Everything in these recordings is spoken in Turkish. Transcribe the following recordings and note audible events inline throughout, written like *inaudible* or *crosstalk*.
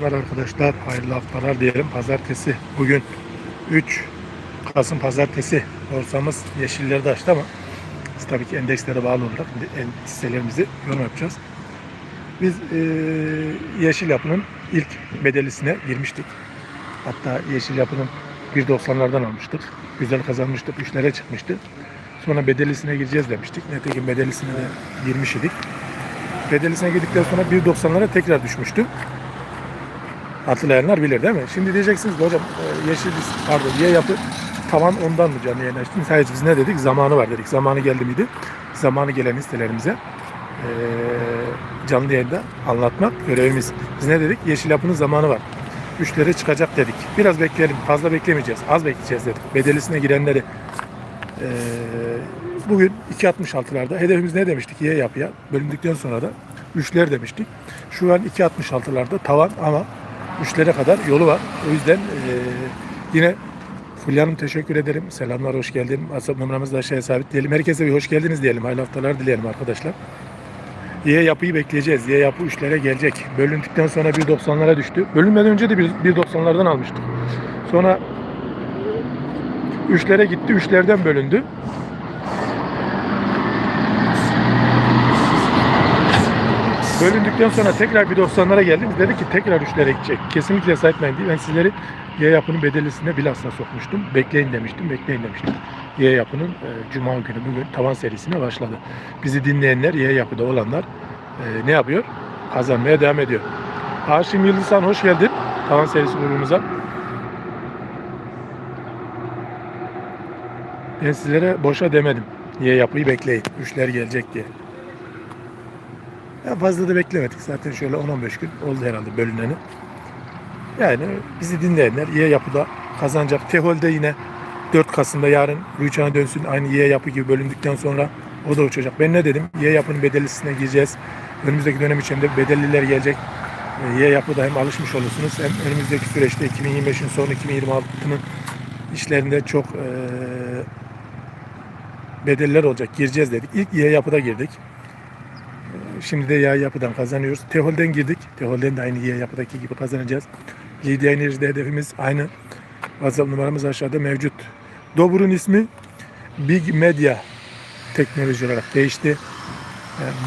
Merhaba arkadaşlar, hayırlı haftalar diyelim. Pazartesi bugün 3 Kasım Pazartesi borsamız yeşilleri açtı ama biz tabii ki endekslere bağlı olarak hisselerimizi yorum yapacağız. Biz eee, yeşil yapının ilk bedelisine girmiştik. Hatta yeşil yapının 1.90'lardan almıştık. Güzel kazanmıştık, 3'lere çıkmıştı. Sonra bedelisine gireceğiz demiştik. Nitekim bedelisine de girmiş idik. Bedelisine girdikten sonra 1.90'lara tekrar düşmüştü. Hatırlayanlar bilir değil mi? Şimdi diyeceksiniz ki hocam e, yeşil pardon Y yapı tavan ondan mı canlı yayın açtın? Sadece biz ne dedik? Zamanı var dedik. Zamanı geldi miydi? Zamanı gelen listelerimize e, canlı yayında anlatmak görevimiz. Biz ne dedik? Yeşil yapının zamanı var. Üçlere çıkacak dedik. Biraz bekleyelim. Fazla beklemeyeceğiz. Az bekleyeceğiz dedik. Bedelisine girenleri e, bugün 2.66'larda hedefimiz ne demiştik? Y yapıya bölündükten sonra da üçler demiştik. Şu an 2.66'larda tavan ama üçlere kadar yolu var. O yüzden eee, yine Fulya Hanım teşekkür ederim. Selamlar, hoş geldin. WhatsApp numaramızı aşağıya sabitleyelim. Herkese bir hoş geldiniz diyelim. Hayırlı haftalar dileyelim arkadaşlar. Y yapıyı bekleyeceğiz. Y yapı üçlere gelecek. Bölündükten sonra 1.90'lara düştü. Bölünmeden önce de bir- 1.90'lardan almıştık. Sonra üçlere gitti. Üçlerden bölündü. Bölündükten sonra tekrar bir 90'lara geldi. Biz dedik ki tekrar üçlere gidecek. Kesinlikle saytmayın diye ben sizleri Y yapının bedelisine bilhassa sokmuştum. Bekleyin demiştim, bekleyin demiştim. Y yapının e, Cuma günü bugün tavan serisine başladı. Bizi dinleyenler, Y yapıda olanlar e, ne yapıyor? Kazanmaya devam ediyor. Haşim Yıldızhan hoş geldin tavan serisi grubumuza. Ben sizlere boşa demedim. Y yapıyı bekleyin. Üçler gelecek diye. Ya fazla da beklemedik. Zaten şöyle 10-15 gün oldu herhalde bölüneni. Yani bizi dinleyenler Y yapıda kazanacak. Tehol'de yine 4 Kasım'da yarın Rüçhan'a dönsün. Aynı Y yapı gibi bölündükten sonra o da uçacak. Ben ne dedim? Y yapının bedellisine gireceğiz. Önümüzdeki dönem içinde bedelliler gelecek. E, Y yapıda hem alışmış olursunuz hem önümüzdeki süreçte 2025'in sonu 2026'nın işlerinde çok e, bedeller olacak. Gireceğiz dedik. İlk Y yapıda girdik. Şimdi de yağ yapıdan kazanıyoruz. Tehol'den girdik. Tehol'den de aynı Y yapıdaki gibi kazanacağız. Lidya Enerji'de hedefimiz aynı. WhatsApp numaramız aşağıda mevcut. Dobur'un ismi Big Media teknoloji olarak değişti.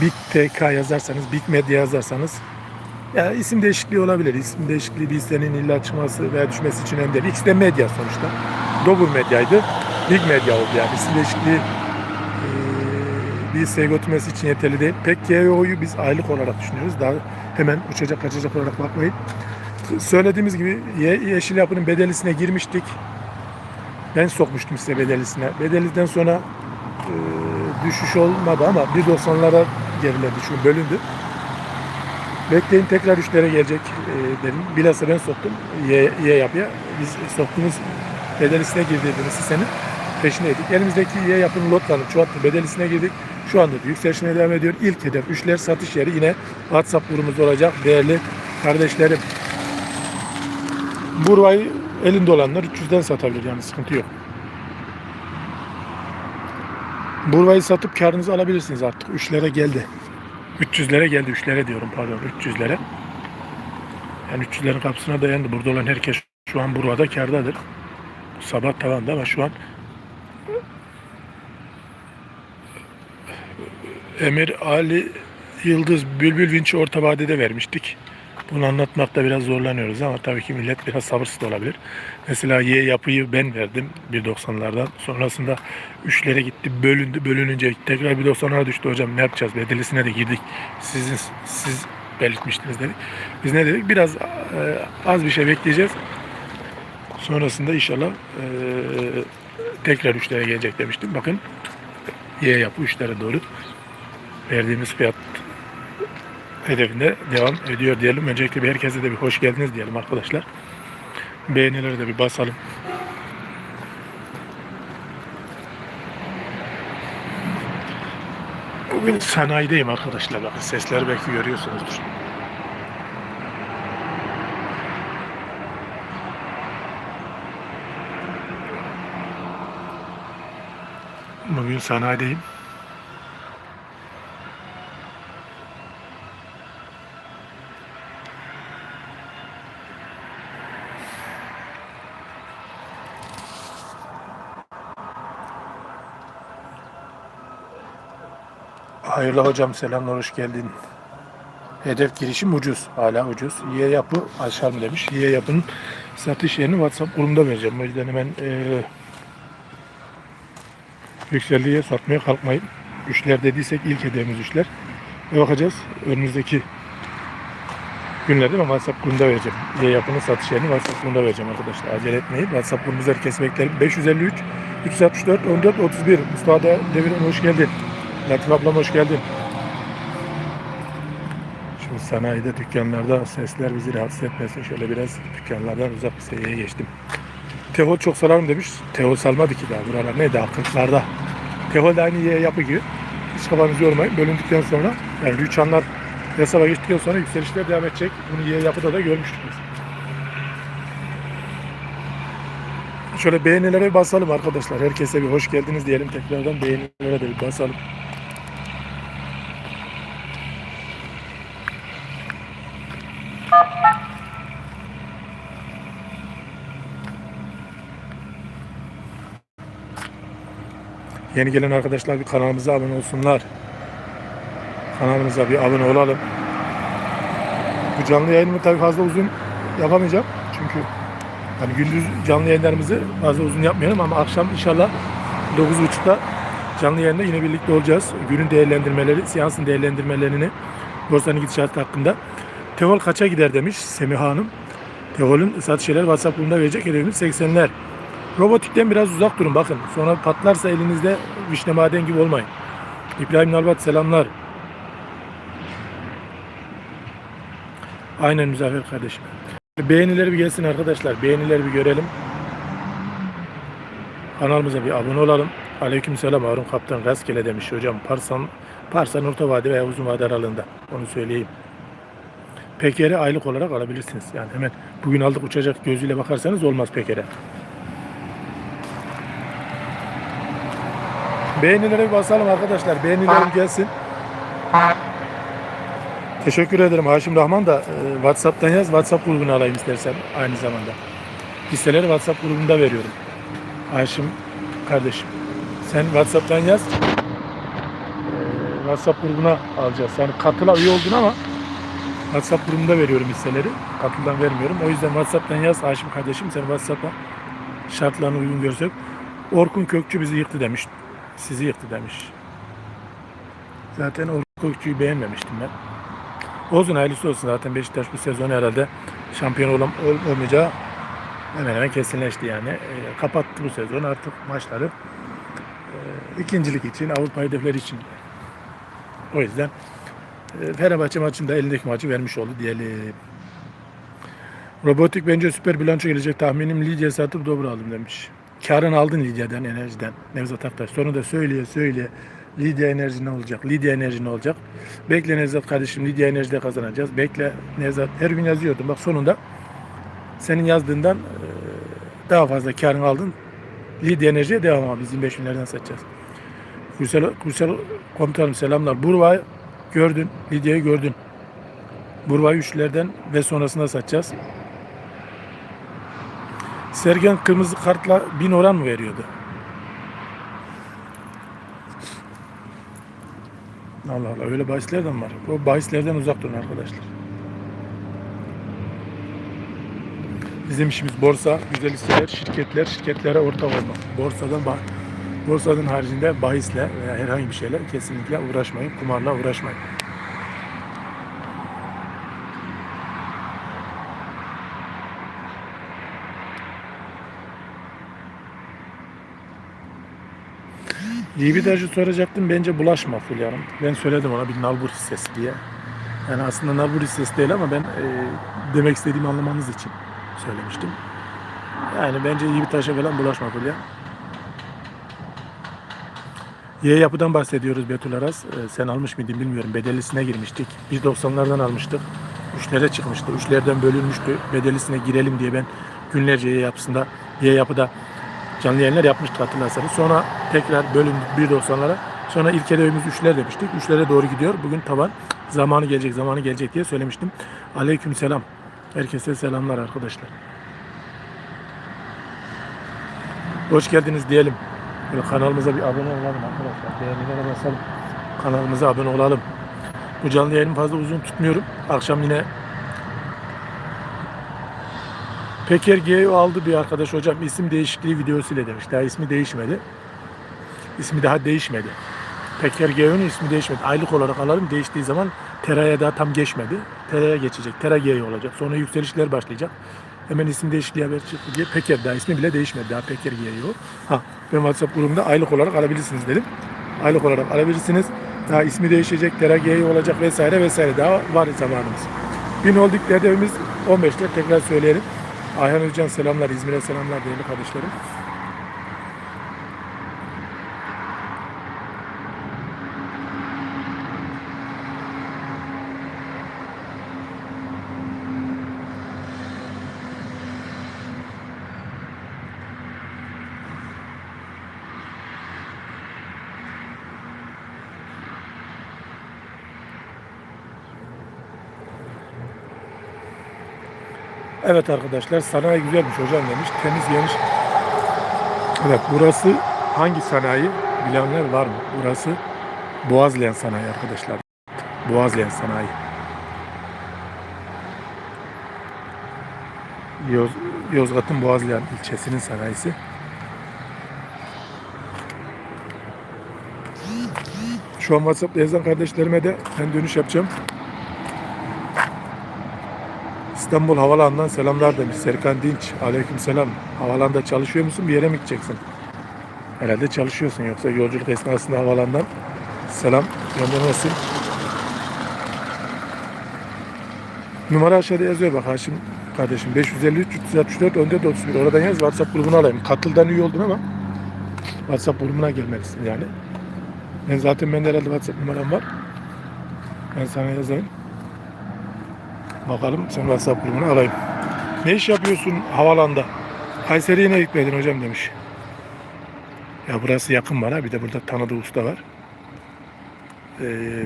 Big TK yazarsanız, Big Media yazarsanız ya isim değişikliği olabilir. İsim değişikliği bir hissenin illa çıkması veya düşmesi için önemli değil. İkisi de medya sonuçta. Dobur medyaydı. Big Media oldu yani. İsim değişikliği bir hisseye için yeterli değil. Pek GEO'yu biz aylık olarak düşünüyoruz. Daha hemen uçacak kaçacak olarak bakmayın. Söylediğimiz gibi ye- yeşil yapının bedelisine girmiştik. Ben sokmuştum size bedelisine. Bedeliden sonra e, düşüş olmadı ama 1.90'lara geriledi. Çünkü bölündü. Bekleyin tekrar üçlere gelecek e, dedim. Bilhassa ben soktum. Y, y yapıya. Biz soktuğumuz bedelisine girdiğimiz hissenin peşindeydik. Elimizdeki Y yapının lotlarını çoğalttık. Bedelisine girdik. Şu anda da yükselişine devam ediyor. İlk hedef üçler satış yeri yine WhatsApp grubumuzda olacak değerli kardeşlerim. Burayı elinde olanlar 300'den satabilir yani sıkıntı yok. Burayı satıp karınızı alabilirsiniz artık. 3'lere geldi. 300'lere geldi. 3'lere diyorum pardon 300'lere. Yani 300'lerin kapısına dayandı. Burada olan herkes şu an burada kardadır. Sabah tavanda ama şu an Emir Ali Yıldız Bülbül Vinç'i orta vadede vermiştik. Bunu anlatmakta biraz zorlanıyoruz ama tabii ki millet biraz sabırsız da olabilir. Mesela Y yapıyı ben verdim 1.90'lardan. Sonrasında 3'lere gitti, bölündü. Bölününce tekrar 1.90'lara düştü. Hocam ne yapacağız? Bedelisine de girdik. Sizin, siz belirtmiştiniz dedik. Biz ne dedik? Biraz e, az bir şey bekleyeceğiz. Sonrasında inşallah e, tekrar 3'lere gelecek demiştim. Bakın Y yapı 3'lere doğru verdiğimiz fiyat hedefinde devam ediyor diyelim. Öncelikle bir herkese de bir hoş geldiniz diyelim arkadaşlar. Beğenileri de bir basalım. Bugün sanayideyim arkadaşlar. Bakın sesleri belki görüyorsunuzdur. Bugün sanayideyim. Hayırlı hocam selamlar hoş geldin. Hedef girişim ucuz. Hala ucuz. Y yapı aşağı mı demiş. Y yapının satış yerini WhatsApp grubunda vereceğim. O yüzden hemen e, yükseldiğe satmaya kalkmayın. Üçler dediysek ilk hedefimiz üçler. Ve bakacağız. Önümüzdeki günlerde ben WhatsApp grubunda vereceğim. Y yapının satış yerini WhatsApp grubunda vereceğim arkadaşlar. Acele etmeyin. WhatsApp grubumuzda herkes bekler. 553 364 14 31. Mustafa Demir'in hoş geldin. Latif ablam hoş geldin. Şimdi sanayide dükkanlarda sesler bizi rahatsız etmesin. Şöyle biraz dükkanlardan uzak bir seviyeye geçtim. Tehol çok salarım demiş. Tehol salmadı ki daha. Buralar neydi? Akıntılarda. Tehol da aynı yapı gibi. Hiç kafanızı yormayın. Bölündükten sonra yani rüçhanlar hesaba geçtikten sonra yükselişler devam edecek. Bunu Y yapıda da görmüştük biz. Şöyle beğenilere basalım arkadaşlar. Herkese bir hoş geldiniz diyelim. Tekrardan beğenilere de bir basalım. Yeni gelen arkadaşlar bir kanalımıza abone olsunlar. Kanalımıza bir abone olalım. Bu canlı yayınımı tabii fazla uzun yapamayacağım. Çünkü hani gündüz canlı yayınlarımızı fazla uzun yapmayalım ama akşam inşallah 9.30'da canlı yayında yine birlikte olacağız. Günün değerlendirmeleri, seansın değerlendirmelerini borsanın gidişatı hakkında. Teol kaça gider demiş Semiha Hanım. Teol'ün satış şeyleri WhatsApp grubunda verecek hedefimiz 80'ler. Robotikten biraz uzak durun bakın. Sonra patlarsa elinizde vişne maden gibi olmayın. İbrahim Nalbat selamlar. Aynen Müzaffer kardeşim. Beğenileri bir gelsin arkadaşlar. Beğenileri bir görelim. Kanalımıza bir abone olalım. Aleyküm selam Harun Kaptan rastgele demiş hocam. Parsan, Parsan orta vade veya uzun vade aralığında. Onu söyleyeyim. Peker'e aylık olarak alabilirsiniz. Yani hemen bugün aldık uçacak gözüyle bakarsanız olmaz Peker'e. Beğenilere bir basalım arkadaşlar. Beğenilerim gelsin. Teşekkür ederim Haşim Rahman da e, WhatsApp'tan yaz. WhatsApp grubuna alayım istersen aynı zamanda. Listeleri WhatsApp grubunda veriyorum. Haşim kardeşim. Sen WhatsApp'tan yaz. E, WhatsApp grubuna alacağız. Yani katıla üye oldun ama WhatsApp grubunda veriyorum hisseleri. Katıldan vermiyorum. O yüzden WhatsApp'tan yaz Haşim kardeşim. Sen WhatsApp'a şartlarına uygun görsek. Orkun Kökçü bizi yıktı demiş. Sizi yıktı demiş. Zaten Orkun Kökçü'yü beğenmemiştim ben. Olsun hayırlısı olsun zaten Beşiktaş bu sezon herhalde şampiyon olam, ol- olmayacağı hemen hemen kesinleşti yani. E, kapattı bu sezon artık maçları e, ikincilik için, Avrupa hedefleri için. O yüzden e, Fenerbahçe maçında elindeki maçı vermiş oldu diyelim. Robotik bence süper bilanço gelecek tahminim Lidya satıp dobro aldım demiş. Karını aldın Lidya'dan, enerjiden. Nevzat Aktaş. Sonra da söyleye söyleye Lidya Enerji ne olacak? Lidya Enerji ne olacak? Bekle Nevzat kardeşim Lidya Enerji'de kazanacağız. Bekle Nevzat. Her gün yazıyordum. Bak sonunda senin yazdığından e, daha fazla karını aldın. Lidya Enerji'ye devam abi. Biz 25 binlerden satacağız. Kursel, Kursel komutanım selamlar. Burva'yı gördün. Lidya'yı gördün. Burva'yı üçlerden ve sonrasında satacağız. Sergen kırmızı kartla bin oran mı veriyordu? Allah Allah öyle bahislerden var. O bahislerden uzak durun arkadaşlar. Bizim işimiz borsa, güzel hisseler, şirketler, şirketlere ortak olmak. Borsadan bah borsanın haricinde bahisle veya herhangi bir şeyle kesinlikle uğraşmayın. Kumarla uğraşmayın. Libidaşı soracaktım. Bence bulaşma Fulya Hanım. Ben söyledim ona bir nalbur hissesi diye. Yani aslında nalbur hissesi değil ama ben e, demek istediğimi anlamanız için söylemiştim. Yani bence iyi bir taşa falan bulaşma Fulya. Y yapıdan bahsediyoruz Betül Aras. E, sen almış mıydın bilmiyorum. Bedellisine girmiştik. Biz 90'lardan almıştık. Üçlere çıkmıştı. Üçlerden bölünmüştü. Bedellisine girelim diye ben günlerce Y yapısında, Y yapıda canlı yayınlar yapmıştık hatırlarsanız. Sonra tekrar bölündük 1.90'lara. Sonra ilk hedefimiz 3'ler demiştik. 3'lere doğru gidiyor. Bugün tavan zamanı gelecek, zamanı gelecek diye söylemiştim. Aleyküm selam. Herkese selamlar arkadaşlar. Hoş geldiniz diyelim. Böyle kanalımıza bir abone olalım arkadaşlar. Beğenilere basalım. kanalımıza abone olalım. Bu canlı yayını fazla uzun tutmuyorum. Akşam yine Peker G'yi aldı bir arkadaş hocam isim değişikliği videosuyla demiş. Daha ismi değişmedi. İsmi daha değişmedi. Peker G'nin ismi değişmedi. Aylık olarak alalım. Değiştiği zaman Tera'ya daha tam geçmedi. Tera'ya geçecek. Tera G olacak. Sonra yükselişler başlayacak. Hemen isim değişikliği haber çıktı diye Peker daha ismi bile değişmedi. Daha Peker G o. Ha ben WhatsApp grubumda aylık olarak alabilirsiniz dedim. Aylık olarak alabilirsiniz. Daha ismi değişecek. Tera G olacak vesaire vesaire. Daha var zamanımız. Bin olduk hedefimiz 15'ler tekrar söyleyelim. Ayhan Özcan selamlar. İzmir'e selamlar değerli kardeşlerim. Evet arkadaşlar sanayi güzelmiş hocam demiş. Temiz geniş. Evet burası hangi sanayi bilenler var mı? Burası Boğazlayan sanayi arkadaşlar. Boğazlayan sanayi. Yoz, Yozgat'ın Boğazlayan ilçesinin sanayisi. Şu an WhatsApp'ta yazan kardeşlerime de ben dönüş yapacağım. İstanbul Havalanı'ndan selamlar demiş Serkan Dinç. Aleyküm selam. Havalanda çalışıyor musun? Bir yere mi gideceksin? Herhalde çalışıyorsun yoksa yolculuk esnasında havalandan selam göndermesin. Numara aşağıda yazıyor bak Haşim kardeşim. 553 364 14 31. Oradan yaz WhatsApp grubuna alayım. Katıldan üye oldun ama WhatsApp grubuna gelmelisin yani. Ben zaten bende herhalde WhatsApp numaram var. Ben sana yazayım. Bakalım sen WhatsApp grubuna alayım. Ne iş yapıyorsun havalanda? Kayseri'ye ne gitmedin hocam demiş. Ya burası yakın bana. Bir de burada tanıdığı usta var. Ee,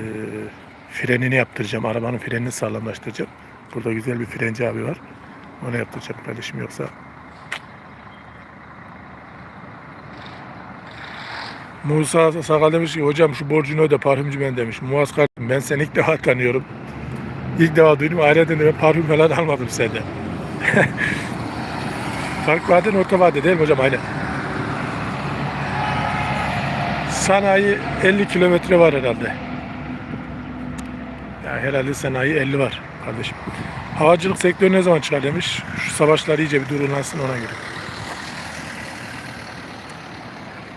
frenini yaptıracağım. Arabanın frenini sağlamlaştıracağım. Burada güzel bir frenci abi var. Ona yaptıracağım kardeşim yoksa. Musa Sakal demiş ki hocam şu borcunu öde parfümcü ben demiş. Muaz kardeşim ben seni ilk defa tanıyorum. İlk defa duydum. Ayrıca ben parfüm falan almadım senden. *laughs* Fark vaden orta vade değil mi hocam? Aynen. Sanayi 50 kilometre var herhalde. Ya herhalde sanayi 50 var kardeşim. Havacılık sektörü ne zaman çıkar demiş. Şu savaşlar iyice bir durulansın ona göre.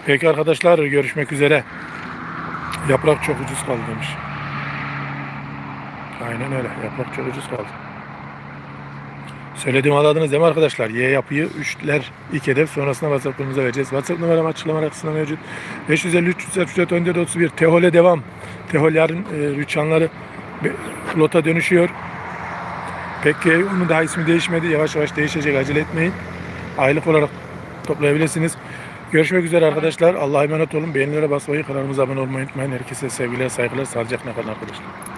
Peki arkadaşlar görüşmek üzere. Yaprak çok ucuz kaldı demiş. Aynen öyle. Yaprak çok ucuz kaldı. Söylediğimi anladınız değil mi arkadaşlar? Y yapıyı 3'ler ilk hedef sonrasında WhatsApp grubumuza vereceğiz. WhatsApp numaram açıklama kısmında mevcut. 553 334 14 31 Tehol'e devam. Tehol yarın e, rüçhanları flota dönüşüyor. Peki onun daha ismi değişmedi. Yavaş yavaş değişecek. Acele etmeyin. Aylık olarak toplayabilirsiniz. Görüşmek üzere arkadaşlar. Allah'a emanet olun. Beğenilere basmayı, kanalımıza abone olmayı unutmayın. Herkese sevgiler, saygılar, sağlıcakla kalın arkadaşlar.